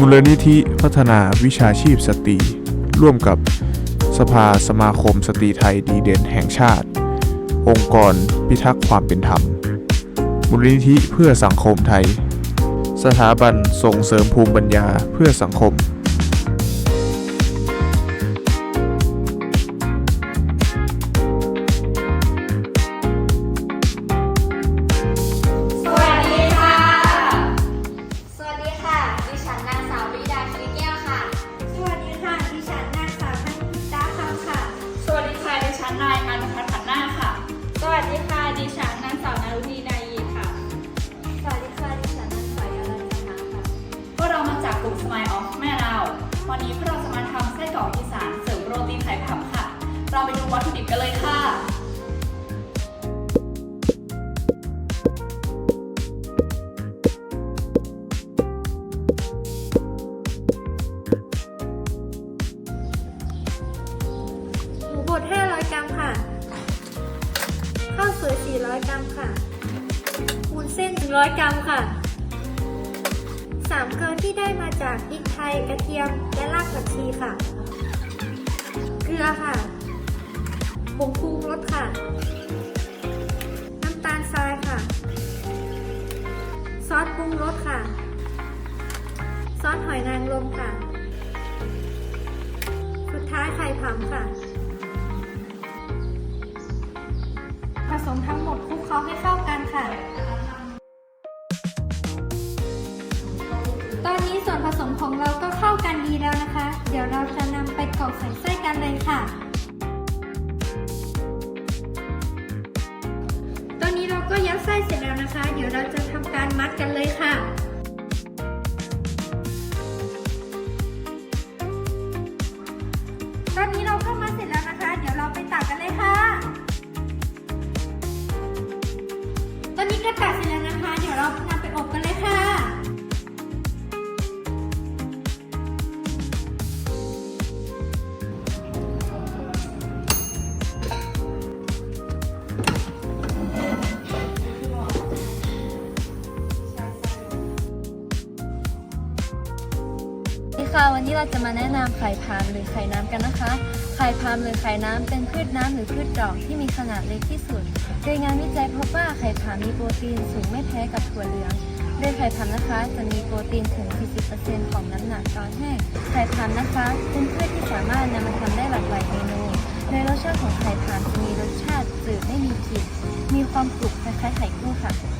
มูลนิธิพัฒนาวิชาชีพสตรี ร่วมกับสภาสมาคมสตรีไทยดีเด่นแห่งชาติ องค์กรพิทักษ์ความเป็นธรรม มูลนิธิเพื่อสังคมไทย สถาบันส่งเสริมภูมิปัญญาเพื่อสังคม วันนี้พวกเราจะมาทำไส้กรอกอีสานเสริมโรตีไข่ผับค่ะ เราไปดูวัตถุดิบกันเลยค่ะ หมูบด 500 กรัมค่ะ ข้าวสวย 400 กรัมค่ะวุ้นเส้น 100 กรัมค่ะ สามเกลือที่ได้มาจากพริกไทยกระเทียมและรากผักชีค่ะ เกลือค่ะผงปรุงรสค่ะ น้ำตาลทรายค่ะ ซอสปรุงรสค่ะ ซอสหอยนางรมค่ะ สุดท้ายไข่ผำค่ะ ผสมทั้งหมดคลุกเคล้าให้เข้ากันค่ะ ผสมของเราก็เข้ากันดีแล้วนะคะ เดี๋ยวเราจะนำไปกรอกใส่ไส้กันเลยค่ะ ตอนนี้เราก็ยัดไส้เสร็จแล้วนะคะ เดี๋ยวเราจะทำการมัดกันเลยค่ะตอนนี้เราเข้ามาเสร็จแล้วนะคะ เดี๋ยวเราไปตักกันเลยค่ะ ตอนนี้ก็ตักเสร็จแล้วนะคะ เดี๋ยวเรา ค่ะวันนี้เราจะมาแนะนำไข่พามหรือไข่น้ำกันนะคะ ไข่พามหรือไข่น้ำเป็นพืชน้ำหรือพืชดอกที่มีขนาดเล็กที่สุด โดยงานวิจัยพบว่าไข่พามมีโปรตีนสูงไม่แพ้กับถั่วเหลืองโดยไข่พามนะคะ จะมีโปรตีนถึง 40%ของน้ำหนักตอนแห้งไข่พามนะคะเป็นพืชที่สามารถนำมาทำได้หลากหลายเมนูโดยรสชาติของไข่พามจะมีรสชาติจืดไม่มีกลิ่นมีความกรุบคล้ายๆไข่คู่ค่ะ